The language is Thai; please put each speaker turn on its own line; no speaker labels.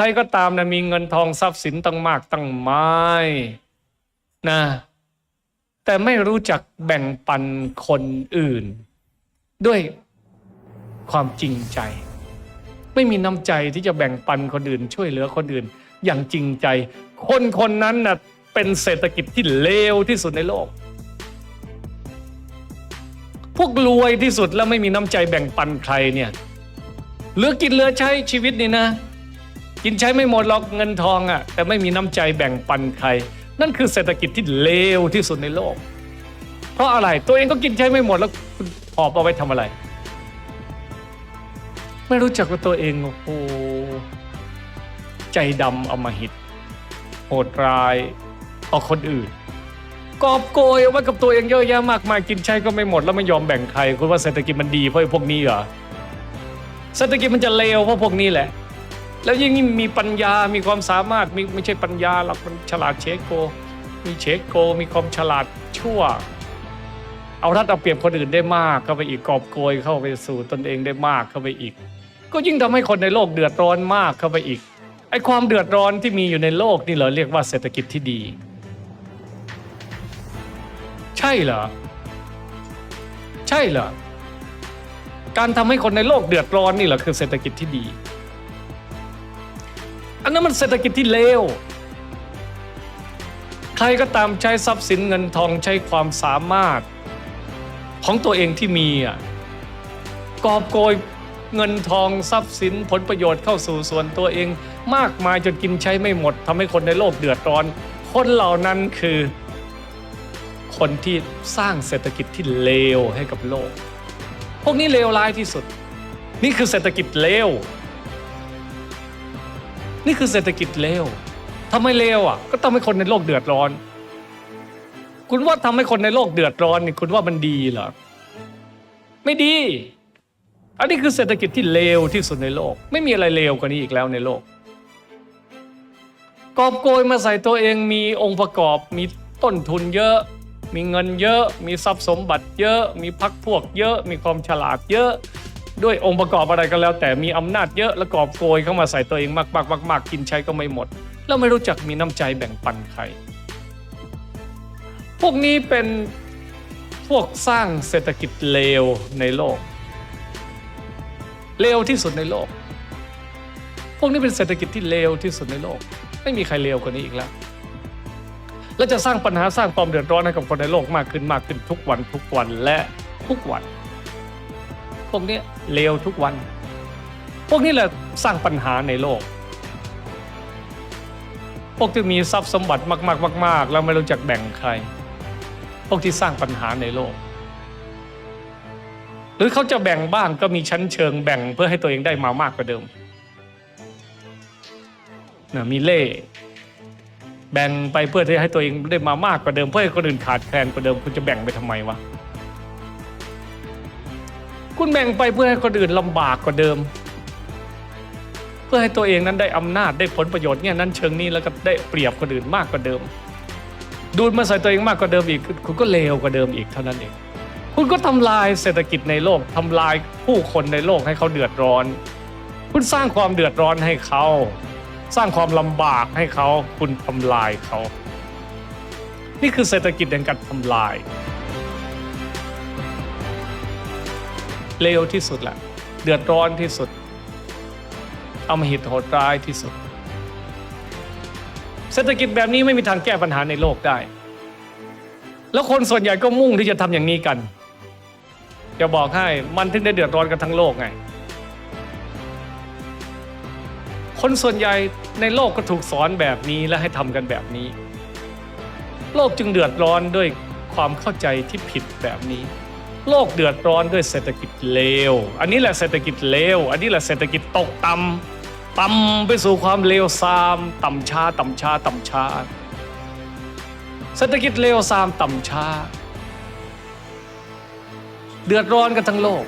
ใครก็ตามนะมีเงินทองทรัพย์สินตั้งมากตั้งไม้นะแต่ไม่รู้จักแบ่งปันคนอื่น ด้วยความจริงใจ ไม่มีน้ำใจที่จะแบ่งปันคนอื่น ช่วยเหลือคนอื่น อย่างจริงใจ คนคนนั้นน่ะเป็นเศรษฐกิจที่เลวที่สุดในโลก พวกรวยที่สุดแล้วไม่มีน้ำใจแบ่งปันใครเนี่ยเหลือกินเหลือใช้ชีวิตนี่นะ กินใช้ไม่หมดหรอกเงินทองอะ่ะแต่ไม่มีน้ำใจแบ่งปันใคร นั่นคือเศรษฐกิจที่เลวที่สุดในโลก เพราะอะไรตัวเองก็กินใช้ไม่หมดแล้วคุณหอบเอาไว้ทำอะไร ไม่รู้จักว่าตัวเองโอ้โหใจดำอมหิตโหดร้ายต่อคนอื่น กอบโกยเอาไว้กับตัวเองเยอะแยะมากมายกินใช้ก็ไม่หมดแล้วไม่ยอมแบ่งใครคุณว่าเศรษฐกิจมันดีเพราะพวกนี้เหรอเศรษฐกิจมันจะเลวเพราะพวกนี้แหละ แล้วยิ่งมีปัญญา มีความสามารถมีไม่ใช่ปัญญาหรอกมันฉลาดเชโก มีเชโก มีความฉลาดชั่ว เอารัดเอาเปรียบคนอื่นได้มากเข้าไปอีกกอบโกยเข้าไปสู่ตนเองได้มากเข้าไปอีก ก็ยิ่งทำให้คนในโลกเดือดร้อนมากเข้าไปอีก ไอ้ความเดือดร้อนที่มีอยู่ในโลกนี่เหรอเรียกว่าเศรษฐกิจที่ดี ใช่เหรอ ใช่เหรอ การทำให้คนในโลกเดือดร้อนนี่เหรอคือเศรษฐกิจที่ดี อันนั้นมันเศรษฐกิจที่เลว ใครก็ตามใช้ทรัพย์สินเงินทองใช้ความสามารถ ของตัวเองที่มีอะกอบโกยเงินทองทรัพย์สินผลประโยชน์เข้าสู่ส่วนตัวเอง มากมายจนกินใช้ไม่หมดทำให้คนในโลกเดือดร้อน คนเหล่านั้นคือ คนที่สร้างเศรษฐกิจที่เลวให้กับโลก พวกนี้เลวร้ายที่สุด นี่คือเศรษฐกิจเลว นี่คือเศรษฐกิจเลวทำไมเลวอะ ก็ทำให้คนในโลกเดือดร้อน คุณว่าทำให้คนในโลกเดือดร้อนนี่คุณว่ามันดีเหรอ ไม่ดี อันนี้คือเศรษฐกิจที่เลวที่สุดในโลก ไม่มีอะไรเลวกว่านี้อีกแล้วในโลก กอบโกยมาใส่ตัวเองมีองค์ประกอบมีต้นทุนเยอะ มีเงินเยอะ มีทรัพย์สมบัติเยอะ มีพักพวกเยอะ มีความฉลาดเยอะ ด้วยองค์ประกอบอะไรก็แล้ว แต่มีอำนาจเยอะแล้วกอบโกยเข้ามาใส่ตัวเองมากๆมากๆกินใช้ก็ไม่หมด แล้วไม่รู้จักมีน้ำใจแบ่งปันใคร พวกนี้เป็นพวกสร้างเศรษฐกิจเลวในโลก เลวที่สุดในโลก พวกนี้เป็นเศรษฐกิจที่เลวที่สุดในโลก ไม่มีใครเลวกว่านี้อีกแล้ว และจะสร้างปัญหาสร้างความเดือดร้อนให้กับคนในโลกมากขึ้นมากขึ้นทุกวันทุกวันและทุกวัน พวกนี้เลวทุกวัน พวกนี้แหละสร้างปัญหาในโลก พวกที่มีทรัพย์สมบัติมากๆมากๆแล้วไม่รู้จักแบ่งใคร พวกที่สร้างปัญหาในโลก หรือเขาจะแบ่งบ้างก็มีชั้นเชิงแบ่งเพื่อให้ตัวเองได้มามากกว่าเดิมนะมีเล่แบ่งไปเพื่อที่ให้ตัวเองได้มามากกว่าเดิม เพื่อให้คนอื่นขาดแคลนกว่าเดิมคุณจะแบ่งไปทำไมวะ คุณแบ่งไปเพื่อให้คนอื่นลำบากกว่าเดิม เพื่อให้ตัวเองนั้นได้อำนาจได้ผลประโยชน์เนี่ยนั้นเชิงนี้แล้วก็ได้เปรียบคนอื่นมากกว่าเดิม ดูดมาใส่ตัวเองมากกว่าเดิมอีก คุณก็เลวกว่าเดิมอีกเท่านั้นเอง คุณก็ทำลายเศรษฐกิจในโลกทำลายผู้คนในโลกให้เขาเดือดร้อน คุณสร้างความเดือดร้อนให้เขา สร้างความลำบากให้เขา คุณทำลายเขา นี่คือเศรษฐกิจแห่งการทำลาย เลวที่สุดแหละเดือดร้อนที่สุด เอำมาหิตโหดร้ายที่สุด เศรษฐกิจแบบนี้ไม่มีทางแก้ปัญหาในโลกได้ แล้วคนส่วนใหญ่ก็มุ่งที่จะทำอย่างนี้กันจะบอกให้มันถึงได้เดือดร้อนกันทั้งโลกไง คนส่วนใหญ่ในโลกก็ถูกสอนแบบนี้และให้ทำกันแบบนี้ โลกจึงเดือดร้อนด้วยความเข้าใจที่ผิดแบบนี้ โลกเดือดร้อนด้วยเศรษฐกิจเลว อันนี้แหละเศรษฐกิจเลว อันนี้แหละเศรษฐกิจตกต่ำต่ำไปสู่ความเลวทราม ต่ำชาต่ำชาต่ำชา เศรษฐกิจเลวทรามต่ำชา เดือดร้อนกันทั้งโลก